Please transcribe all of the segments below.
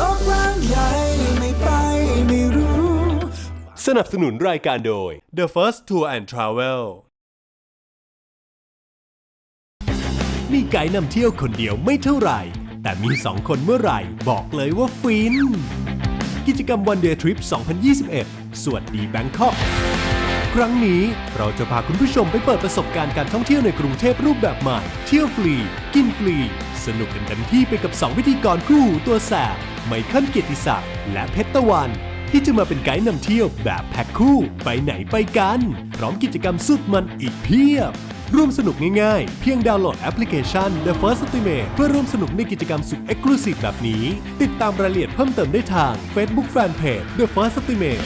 โลกกว้างใหญ่ไม่ไปไม่รู้ สนับสนุนรายการโดย The First Tour and Travel มีไกด์นำเที่ยวคนเดียวไม่เท่าไหร่ แต่มีสองคนเมื่อไหร่ บอกเลยว่าฟิน กิจกรรมวันเดย์ทริป2021 สวัสดีแบงคอก ครั้งนี้เราจะพาคุณผู้ชมไปเปิดประสบการณ์การท่องเที่ยวในกรุงเทพรูปแบบใหม่ เที่ยวฟรี กินฟรี สนุกกันเต็มที่ไปกับ2พิธีกรคู่ตัวแสบไมเคิลเกียรติศักดิ์และเพชรตะวัน ที่จะมาเป็นไกด์นำเที่ยวแบบแพ็คคู่ ไปไหนไปกัน พร้อมกิจกรรมสุดมันอีกเพียบ ร่วมสนุกง่ายๆ เพียงดาวน์โหลดแอปพลิเคชัน The First Estimate เพื่อร่วมสนุกในกิจกรรมสุด Exclusive แบบนี้ ติดตามรายละเอียดเพิ่มเติมได้ทาง Facebook Fanpage The First Estimate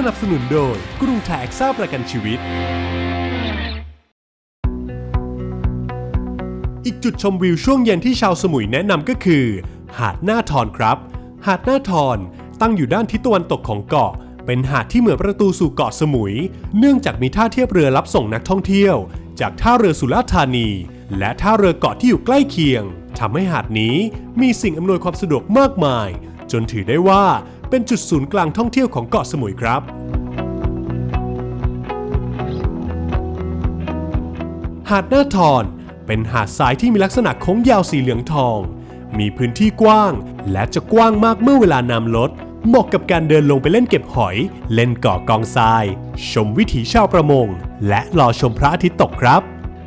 สนับสนุนโดยกรุงไทยแอคซ่าประกันชีวิต อีกจุดชมวิวช่วงเย็นที่ชาวสมุยแนะนำก็คือ หาดหน้าทอนครับ หาดหน้าทอนตั้งอยู่ด้านทิศตะวันตกของเกาะ เป็นหาดที่เหมือนประตูสู่เกาะสมุย เนื่องจากมีท่าเทียบเรือรับส่งนักท่องเที่ยว จากท่าเรือสุราษฎร์ธานี และท่าเรือเกาะที่อยู่ใกล้เคียงทำให้หาดนี้มีสิ่งอำนวยความสะดวกมากมาย จนถือได้ว่า เป็นจุดศูนย์กลางท่องเที่ยวของเกาะสมุยครับ หาดหน้าทอนเป็นหาดทรายที่มีลักษณะโค้งยาวสีเหลืองทอง มีพื้นที่กว้าง และจะกว้างมากเมื่อเวลาน้ำลด เหมาะกับการเดินลงไปเล่นเก็บหอย เล่นเกาะกองทราย ชมวิถีชาวประมง และรอชมพระอาทิตย์ตกครับ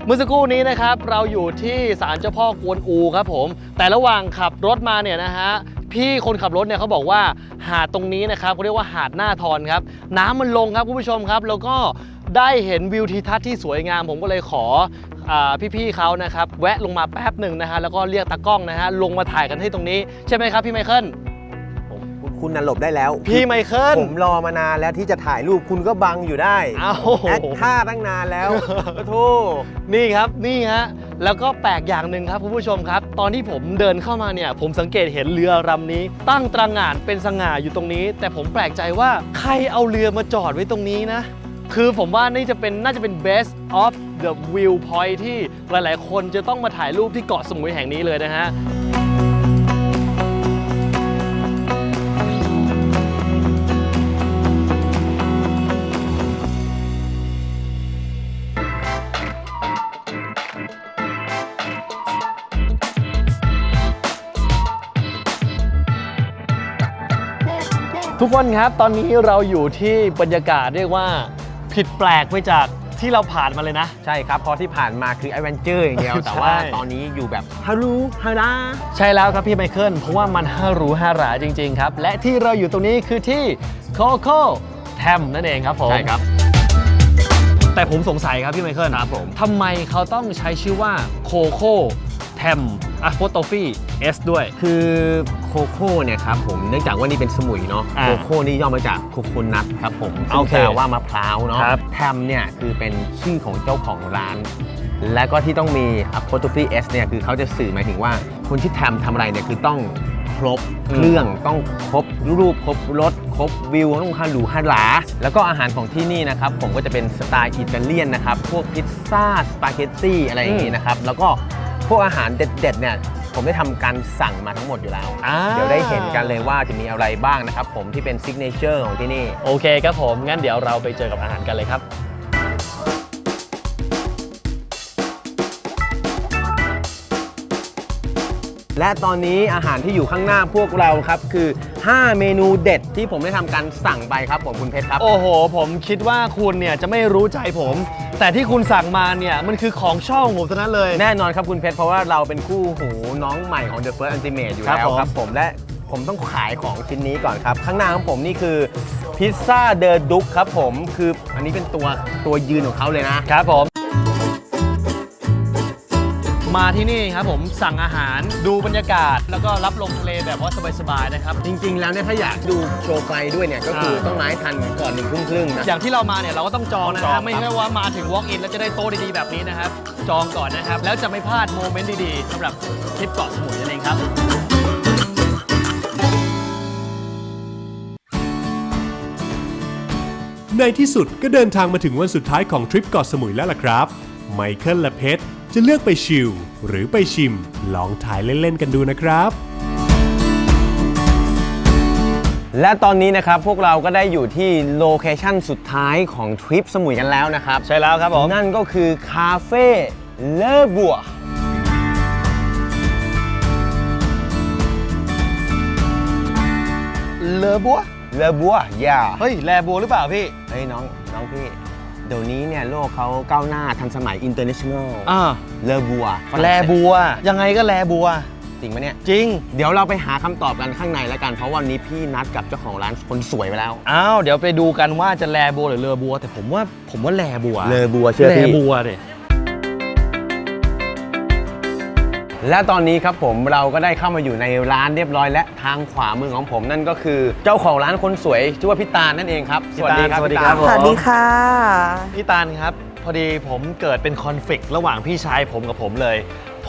เมื่อสักครู่นี้นะครับเราอยู่ที่ศาลเจ้าพ่อกวนอูครับผม แต่ระหว่างขับรถมาเนี่ยนะฮะ พี่คนขับรถเนี่ยเขาบอกว่าหาดตรงนี้นะครับเขาเรียกว่าหาดหน้าทอนครับ น้ำมันลงครับคุณผู้ชมครับ แล้วก็ได้เห็นวิวทิวทัศน์ที่สวยงาม ผมก็เลยขออพี่ๆเขานะครับ แวะลงมาแป๊บหนึ่งนะฮะแล้วก็เรียกตากล้องนะฮะลงมาถ่ายกันที่ตรงนี้ ใช่ไหมครับพี่ไมเคิล คุณคุณน่ะหลบได้แล้วพี่ไมเคิลผมรอมานานแล้วที่จะถ่ายรูปคุณก็บังอยู่ได้เอ้าแอคท่าตั้งนานแล้วโอ้โธ่นี่ครับนี่ฮะแล้วก็แปลกอย่างหนึ่งครับคุณผู้ชมครับ ตอนที่ผมเดินเข้ามาเนี่ย ผมสังเกตเห็นเรือลำนี้ ตั้งตระหง่านเป็นสง่าอยู่ตรงนี้ แต่ผมแปลกใจว่าใครเอาเรือมาจอดไว้ตรงนี้นะคือผมว่านี่จะเป็นน่าจะเป็น best of the view point ที่หลาย ๆ คนจะต้องมาถ่ายรูปที่เกาะสมุยแห่งนี้เลยนะฮะ ทุกคนครับตอนนี้เราอยู่ที่บรรยากาศเรียกว่าผิดแปลกไปจากที่เราผ่านมาเลยนะ ใช่ครับเพอที่ผ่านมาคือแอดเวนเจอร์อย่างเดียว แต่ว่าใช่ตอนนี้อยู่แบบฮารูฮาราใช่แล้วครับพี่ไมเคิลเพราะว่ามันห้ารู้ห้าหราจริง ๆ ครับ และที่เราอยู่ตรงนี้คือที่โคโค่แทมนั่นเองครับผมใช่ครับ แต่ผมสงสัยครับพี่ไมเคิลครับผมทำไมเขาต้องใช้ชื่อว่าโคโค่ แทมอะโฟโตฟี่เอสด้วย คือโคโค่เนี่ยครับผมเนื่องจากว่านี่เป็นสมุยเนาะอ่าโคโค่นี่ย่อมาจากโคโคนัทครับผมซึ่โองเคแปลว่ามะพร้าวเนาะครับ แทมเนี่ยคือเป็นชื่อของเจ้าของร้าน และก็ที่ต้องมี apostrophe s เนี่ยคือเขาจะสื่อหมายถึงว่าคนที่แทมทำอะไรเนี่ยคือต้องครบเครื่องต้องครบรูปครบรสครบวิวต้องฮารูฮาราแล้วก็อาหารของที่นี่นะครับผมก็จะเป็นสไตล์อิตาเลียนนะครับพวกพิซซ่าสปาเกตตี้อะไรอย่างนี้นะครับแล้วก็ พวกอาหารเด็ดๆเนี่ยผมได้ทำการสั่งมาทั้งหมดอยู่แล้ว อ่า เดี๋ยวได้เห็นกันเลยว่าจะมีอะไรบ้างนะครับผมที่เป็นซิกเนเจอร์ของที่นี่ โอเคครับผม งั้นเดี๋ยวเราไปเจอกับอาหารกันเลยครับ และตอนนี้อาหารที่อยู่ข้างหน้าพวกเราครับคือ 5 เมนูเด็ดที่ผมได้ทำการสั่งไปครับผมคุณเพชรครับ โอ้โห ผมคิดว่าคุณเนี่ยจะไม่รู้ใจผม แต่ที่คุณสั่งมาเนี่ยมันคือของชอบของผมทั้งนั้นเลย แน่นอนครับคุณเพชรเพราะว่าเราเป็นคู่หูน้องใหม่ของ The First Ultimate อยู่ครับแล้วผมครับผมและผมต้องขายของชิ้นนี้ก่อนครับ ข้างหน้าของผมนี่คือพิซซ่าเดอร์ดุกครับผมคืออันนี้เป็นตัวตัวยืนของเขาเลยนะครับผม มาที่นี่ครับผมสั่งอาหารดูบรรยากาศ แล้วก็รับลมทะเลแบบว่าสบายๆนะครับ จริง ๆ แล้วเนี่ยถ้าอยากดูโชว์ไฟด้วยเนี่ยก็คืออ่าต้องมาให้ทันก่อนหนึ่งทุ่มครึ่งนะ อย่างที่เรามาเนี่ยเราก็ต้องจองนะต้องจอฮะงไม่ครับใช่ว่ามาถึง walk in แล้วจะได้โต๊ะดีๆแบบนี้นะครับ จองก่อนนะครับ แล้วจะไม่พลาดโมเมนต์ดีๆสำหรับทริปเกาะสมุยนั่นเองครับ ในที่สุดก็เดินทางมาถึงวันสุดท้ายของทริปเกาะสมุยแล้วล่ะครับ ไมเคิลและเพชร จะเลือกไปชิลหรือไปชิม ลองถ่ายเล่น ๆ กันดูนะครับ และตอนนี้นะครับพวกเราก็ได้อยู่ที่โลเคชั่นสุดท้ายของทริปสมุยกันแล้วนะครับใช่แล้วครับผม นั่นก็คือคาเฟ่เลอบัว เลอบัวเลอบัวอย่าเฮ้ย แลบัวหรือเปล่าพี่ เฮ้ยน้องน้องพี่ เดี๋ยวนี้เนี่ยโลกเขาก้าวหน้าทันสมัย international อ่าเลอบัวแลบัว ยังไงก็แลบัว จริงปะเนี่ย จริง เดี๋ยวเราไปหาคำตอบกันข้างในแล้วกัน เพราะวันนี้พี่นัดกับเจ้าของร้านคนสวยไปแล้ว อ้าวเดี๋ยวไปดูกันว่าจะแลบัวหรือเลอบัว แต่ผมว่าผมว่าแลบัว เลอบัวเชื่อแลพี่บัวเนี่ย และตอนนี้ครับผมเราก็ได้เข้ามาอยู่ในร้านเรียบร้อยและทางขวามือของผมนั่นก็คือ เจ้าของร้านคนสวยชื่อว่าพี่ตาลนั่นเองครับพี่ตาลสวัสดีพี่ครับตาลผมสวัสดีค่ะ พี่ตาลครับ พอดีผมเกิดเป็นคอนฟ lict ระหว่างพี่ชายผมกับผมเลย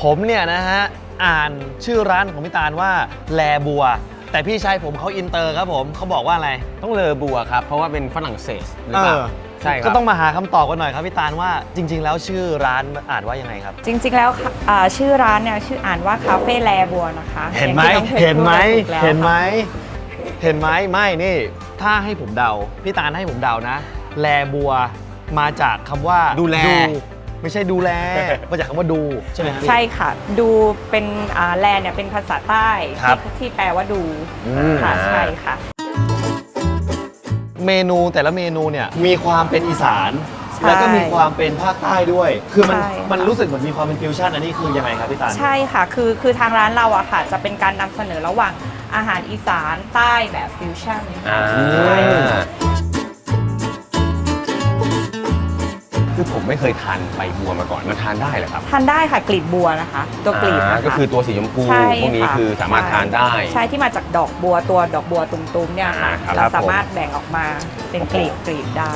ผมเนี่ยนะฮะอ่านชื่อร้านของพี่ตาลว่าแลบัว แต่พี่ชายผมเขาอินเตอร์ครับผมเขาบอกว่าอะไร ต้องเลอบัวครับ เพราะว่าเป็นฝรั่งเศสหรือเปล่าเออ ใช่ครับ ก็ต้องมาหาคำตอบกันหน่อยครับพี่ตาลว่าจริง ๆ แล้วชื่อร้านอ่านว่ายังไงครับ จริงๆ แล้วค่ะอ่าชื่อร้านเนี่ยชื่ออ่านว่าคาเฟ่แลบัวนะคะเห็นไหมอย่างที่องพชรเห็นไหมพูดถูกแล้วเห็นไหมค่ะเห็นไหมไม่นี่ ถ้าให้ผมเดาพี่ตาลให้ผมเดานะ แลบัวมาจากคำว่าดูแล ไม่ใช่ดูแล มาจากคำว่าดูใช่ไหมครับพี่ใช่ค่ะ ดูเป็นอ่าแลเนี่ยเป็นภาษาใต้ครับที่ที่แปลว่าดูอืม ค่ะใช่ค่ะ เมนูแต่ละเมนูเนี่ย มีความเป็นอีสาน ใช่แล้วก็มีความเป็นภาคใต้ด้วย คือมันใช่ค่ะ มันรู้สึกเหมือนมีความเป็นฟิวชั่นอันนี้คือยังไงครับพี่ตาล ใช่ค่ะ คือคือทางร้านเราอะค่ะ จะเป็นการนำเสนอระหว่างอาหารอีสานใต้แบบฟิวชั่น อ่า ค่ะคือผมไม่เคยทานใบบัวมาก่อนมันทานได้เหรอครับทานได้ค่ะกลีบบัวนะคะ ตัวกลีบอ่านะคะ ก็คือตัวสีชมพูใช่พวกนี้ะคือสามารถทานได้ ใช่ที่มาจากดอกบัวตัวดอกบัวตุ้มๆเนี่ยค่ะอ่าครับเราครับผมสามารถแบ่งออกมาเป็นกลีบกลีบได้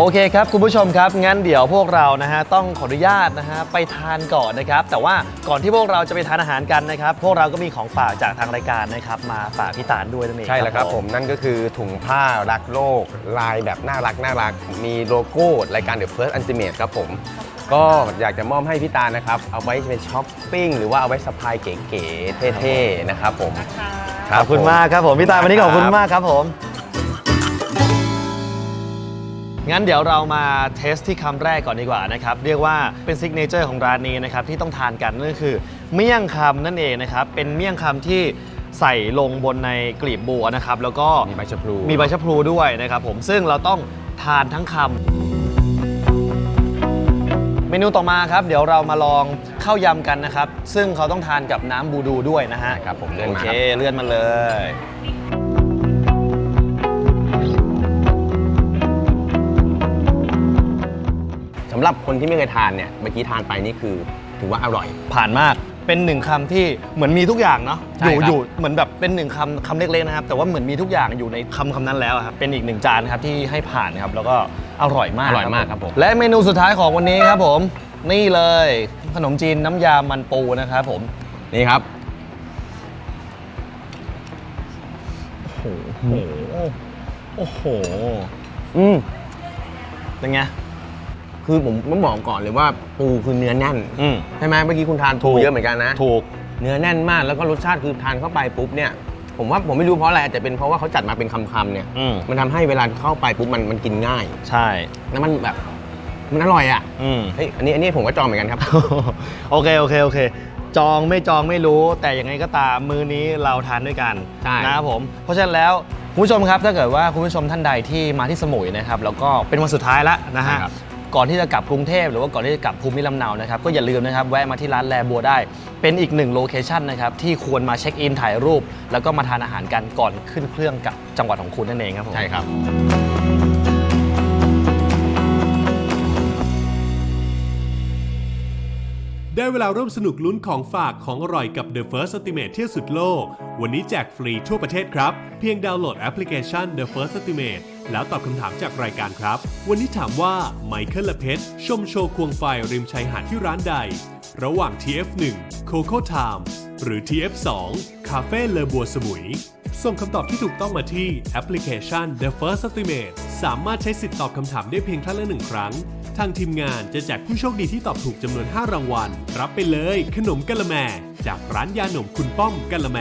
โอเคครับคุณผู้ชมครับงั้นเดี๋ยวพวกเรานะฮะต้องขออนุญาตนะฮะไปทานก่อนนะครับ แต่ว่าก่อนที่พวกเราจะไปทานอาหารกันนะครับ พวกเราก็มีของฝากจากทางรายการนะครับมาฝากพี่ตาลด้วยนั่นเองใช่แล้วครับผมนั่นก็คือถุงผ้ารักโลก ลายแบบน่ารักน่ารัก มีโลโก้รายการ The First Ultimate ครับผม ก็อยากจะมอบให้พี่ตาลนะครับ เอาไว้เป็นช้อปปิ้งหรือว่าเอาไว้สะพายเก๋ๆเท่ๆนะครับผม ขอบคุณมากครับผมพี่ตาลวันนี้ขอบคุณมากครับผม งั้นเดี๋ยวเรามาเทสที่คำแรกก่อนดีกว่านะครับ เรียกว่าเป็นซิกเนเจอร์ของร้านนี้นะครับที่ต้องทานกันนั่นก็คือ เมี่ยงคำนั่นเองนะครับ เป็นเมี่ยงคำที่ใส่ลงบนในกลีบบัวนะครับ แล้วก็มีใบชะพลูมีใบชะพลูด้วยนะครับผมซึ่งเราต้องทานทั้งคำเมนูต่อมาครับ เดี๋ยวเรามาลองข้าวยำกันนะครับ ซึ่งเขาต้องทานกับน้ำบูดูด้วยนะฮะครับผมเลื่อนโอมาเคครับเลื่อนมาเลยำหรับคนที่ไม่เคยทานเนี่ยเมื่อกี้ทานไปนี่คือถือว่าอร่อย ผ่านมากเป็นหนึ่งคำที่เหมือนมีทุกอย่างเนาะใช่อยู่ครับ อยู่เหมือนแบบเป็นหนึ่งคำคำเล็กๆนะครับ แต่ว่าเหมือนมีทุกอย่างอยู่ในคำคำนั้นแล้วอะครับเป็นอีกหนึ่งจานครับที่ให้ผ่านครับแล้วก็อร่อยมากอร่อยมากครับผม และเมนูสุดท้ายของวันนี้ครับผม นี่เลย ขนมจีนน้ำยามันปูนะครับผมนี่ครับโอ้โหโอ้โหอืมเป็นไง คือผมต้องบอกก่อนเลยว่าปูคือเนื้อแน่นอืมใช่ไหมเมื่อกี้คุณทานถูปูกเยอะเหมือนกันนะถูก เนื้อแน่นมากแล้วก็รสชาติคือทานเข้าไปปุ๊บเนี่ยผมว่าผมไม่รู้เพราะอะไรอาจจะเป็นเพราะว่าเขาจัดมาเป็นคำๆเนี่ย อืมมันทำให้เวลาเข้าไปปุ๊บมันมันกินง่าย ใช่ แล้วมันแบบมันอร่อยอะอืม เฮ้ยอันนี้อันนี้ผมก็จองเหมือนกันครับ โอเค โอเค โอเค จองไม่จองไม่รู้ แต่ยังไงก็ตามมื้อนี้เราทานด้วยกันใช่ นะครับผม เพราะฉะนั้นแล้วคุณผู้ชมครับถ้าเกิดว่าคุณผู้ชมท่านใดที่มาที่สมุยนะครับแล้วก็เป็นวันสุดท้ายแล้วนะฮะ ใช่ครับ ก่อนที่จะกลับกรุงเทพหรือว่าก่อนที่จะกลับภูมิลำเนานะครับก็อย่าลืมนะครับแวะมาที่ร้านแลบัวได้ เป็นอีกหนึ่งโลเคชันนะครับที่ควรมาเช็คอินถ่ายรูป แล้วก็มาทานอาหารกันก่อนขึ้นเครื่องกับจังหวัดของคุณนั่นเองครับผม ใช่ครับ ได้เวลาร่วมสนุกลุ้นของฝากของอร่อยกับ The First Estimate เที่ยวสุดโลก วันนี้แจกฟรีทั่วประเทศครับ เพียงดาวน์โหลดแอปพลิเคชัน The First Estimate แล้วตอบคำถามจากรายการครับ วันนี้ถามว่าไมเคิลและเพชรชมโชว์ควงไฟริมชายหาดที่ร้านใด ระหว่าง TF1 Coco Time หรือ TF2 Cafe เลอบัวสมุย ส่งคำตอบที่ถูกต้องมาที่แอปพลิเคชัน The First Estimate สามารถใช้สิทธิ์ตอบคำถามได้เพียงครั้งละหนึ่งครั้ง ทางทีมงานจะแจกผู้โชคดีที่ตอบถูกจำนวน 5 รางวัล รับไปเลย ขนมกะละแม จากร้านยาหนมคุณป้อมกะละแม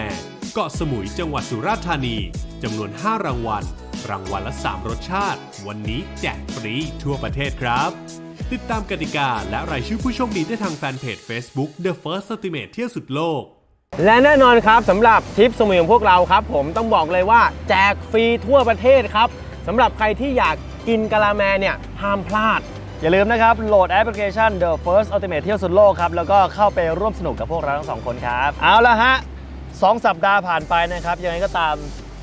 เกาะสมุยจังหวัดสุราษฎร์ธานีจำนวน 5 รางวัล รางวัลละ 3 รสชาติ วันนี้แจกฟรีทั่วประเทศครับ ติดตามกติกาและรายชื่อผู้โชคดีได้ทางแฟนเพจ Facebook The First Estimate เที่ยวสุดโลก และแน่นอนครับสำหรับทริปสมุยของพวกเราครับ ผมต้องบอกเลยว่าแจกฟรีทั่วประเทศครับสำหรับใครที่อยากกินกะละแมเนี่ยห้ามพลาด อย่าลืมนะครับ โหลดแอปพลิเคชัน The First Ultimate เที่ยวสุดโลกครับ แล้วก็เข้าไปร่วมสนุกกับพวกเราทั้งสองคนครับ เอาละฮะสองสัปดาห์ผ่านไปนะครับ ยังไงก็ตาม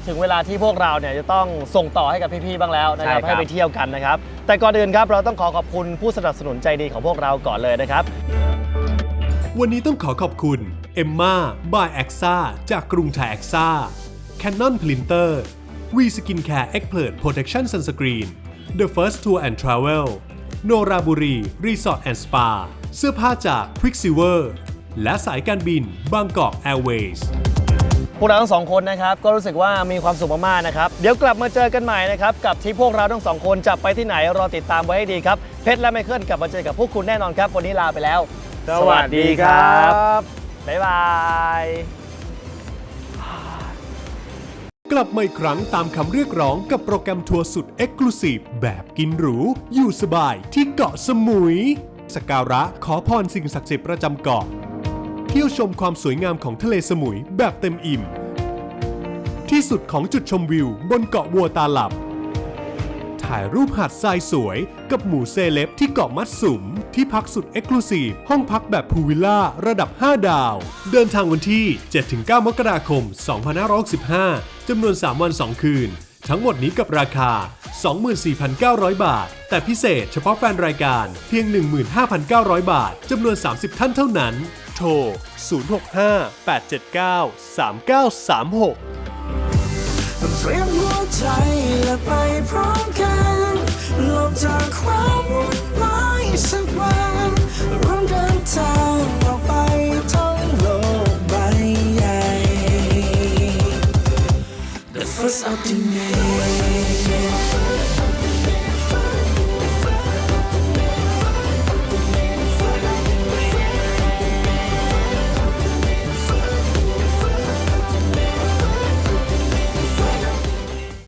ถึงเวลาที่พวกเราเนี่ยจะต้องส่งต่อให้กับพี่ๆบ้างแล้วนะครับใช่ครับ ให้ไปเที่ยวกันนะครับ แต่ก่อนอื่นครับเราต้องขอขอบคุณผู้สนับสนุนใจดีของพวกเราก่อนเลยนะครับ วันนี้ต้องขอขอบคุณเอมมาบายแอคซ่าจากกรุงไทยแอคซ่า Canon Printer V Skin Care e x p e r t Protection Sunscreen The First Tour and Travel โนราบุรีรีสอร์ทแอนด์สปาเสื้อผ้าจาก Quicksilver และสายการบินบางกอกแอร์เวย์ พวกเราทั้งสองคนนะครับก็รู้สึกว่ามีความสุขมากๆนะครับ เดี๋ยวกลับมาเจอกันใหม่นะครับกับที่พวกเราทั้งสองคนจะไปที่ไหนรอติดตามไว้ให้ดีครับเพชรและไมเคิลกลับมาเจอกับพวกคุณแน่นอนครับ วันนี้ลาไปแล้วบ๊ายบาย กลับมาอีกครั้งตามคำเรียกร้องกับโปรแกรมทัวร์สุด e x c l u s i v e แบบกินหรู อยู่สบายที่เกาะสมุย สกการะขอพรสิ่งศักดิ์สิทธิ์ประจำเกาะ เที่ยวชมความสวยงามของทะเลสมุยแบบเต็มอิ่ม ที่สุดของจุดชมวิวบนเกาะวัวตาหลับ ถ่ายรูปหาดทรายสวยกับหมู่เซเลบที่เกาะมัดสุม ที่พักสุดเอกลูซีห้องพักแบบพูวิลล่าระดับ 5 ดาว เดินทางวันที่ 7-9 มกราคม 2565จำนวน 3 วัน 2 คืน ทั้งหมดนี้กับราคา 24,900 บาท แต่พิเศษเฉพาะแฟนรายการเพียง 15,900 บาทจำนวน 30 ท่านเท่านั้น โทร 065-879-3936 เตรียมหัวใจและไปพร้อมกันหลบจากความวุ่นวายสักวันร่วมเดินทางออกไปท่องโลกใบใหญ่ The first ultimate